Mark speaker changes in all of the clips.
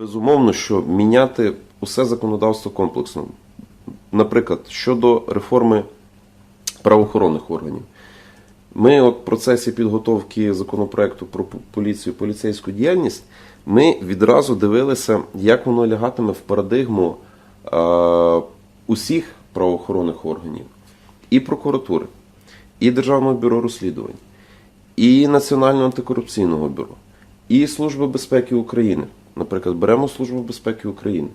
Speaker 1: Безумовно, що міняти усе законодавство комплексно. Наприклад, щодо реформи правоохоронних органів. Ми от в процесі підготовки законопроекту про поліцію, поліцейську діяльність, ми відразу дивилися, як воно лягатиме в парадигму е, усіх правоохоронних органів, і прокуратури, і Державного бюро розслідувань, і Національного антикорупційного бюро, і Служби безпеки України. Наприклад, беремо Службу безпеки України.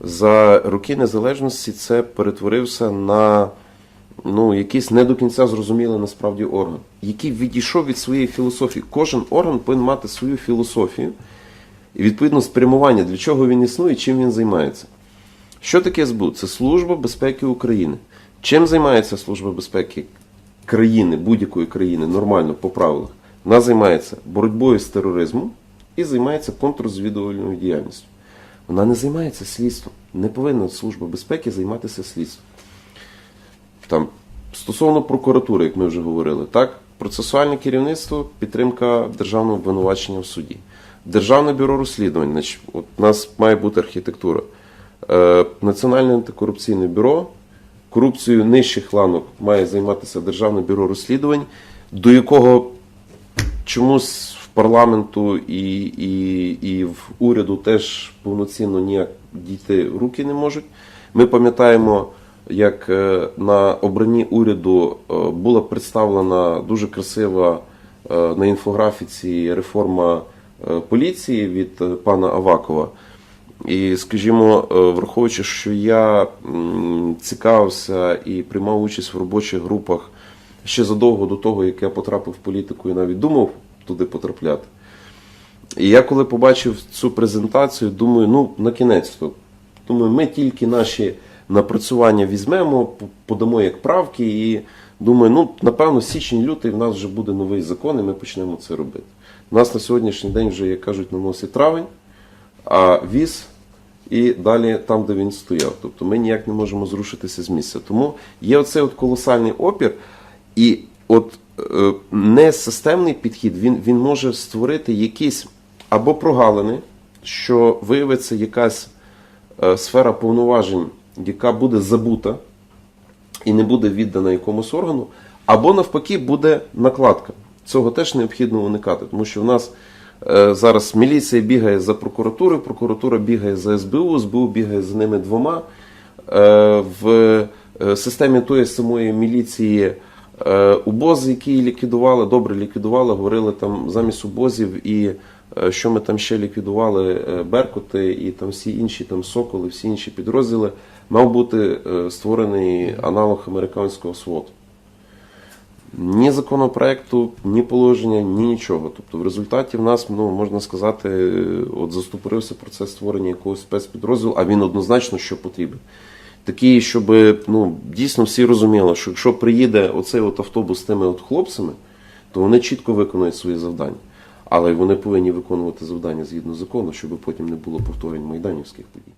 Speaker 1: За роки незалежності це перетворився на ну, якийсь не до кінця зрозумілий насправді орган, який відійшов від своєї філософії. Кожен орган повинен мати свою філософію і відповідно спрямування, для чого він існує чим він займається. Що таке СБУ? Це Служба безпеки України. Чим займається Служба безпеки країни, будь-якої країни, нормально, по правилах? Вона займається боротьбою з тероризмом і займається контррозвідувальною діяльністю. Вона не займається слідством. Не повинна Служба безпеки займатися слідством. Там, стосовно прокуратури, як ми вже говорили, так, процесуальне керівництво, підтримка державного обвинувачення в суді. Державне бюро розслідувань, значить, от у нас має бути архітектура. Е, Національне антикорупційне бюро, корупцією нижчих ланок має займатися Державне бюро розслідувань, до якого чомусь парламенту і, і, і в уряду теж повноцінно ніяк дійти руки не можуть. Ми пам'ятаємо, як е, на обранні уряду е, була представлена дуже красива е, на інфографіці реформа поліції від пана Авакова. І, скажімо, враховуючи, що я цікавився і приймав участь в робочих групах ще задовго до того, як я потрапив в політику і навіть думав туди потрапляти. І я коли побачив цю презентацію, думаю, ну на кінець то. Думаю, ми тільки наші напрацювання візьмемо, подамо як правки, і думаю, ну напевно, січень-лютий в нас вже буде новий закон, і ми почнемо це робити. У нас на сьогоднішній день вже, як кажуть, на носі травень, а віз і далі там, де він стояв. Тобто ми ніяк не можемо зрушитися з місця. Тому є оцей от колосальний опір, і от несистемний підхід він, він може створити якісь або прогалини, що виявиться якась е, сфера повноважень, яка буде забута і не буде віддана якомусь органу, або навпаки буде накладка. Цього теж необхідно уникати, тому що в нас е, зараз міліція бігає за прокуратурою, прокуратура бігає за СБУ, СБУ бігає за ними двома. Е, в е, системі тої самої міліції е, УБОЗ, які ліквідували, добре ліквідували, говорили там замість УБОЗів і е, що ми там ще ліквідували, е, Беркути і там всі інші там Соколи, всі інші підрозділи, мав бути створений аналог американського СВОТ. Ні законопроекту, ні положення, ні нічого. Тобто в результаті в нас, ну, можна сказати, от застопорився процес створення якогось спецпідрозділу, а він однозначно що потрібен. Такий, щоб ну, дійсно всі розуміли, що якщо приїде оцей от автобус з тими от хлопцями, то вони чітко виконують свої завдання. Але вони повинні виконувати завдання згідно закону, щоб потім не було повторень майданівських подій.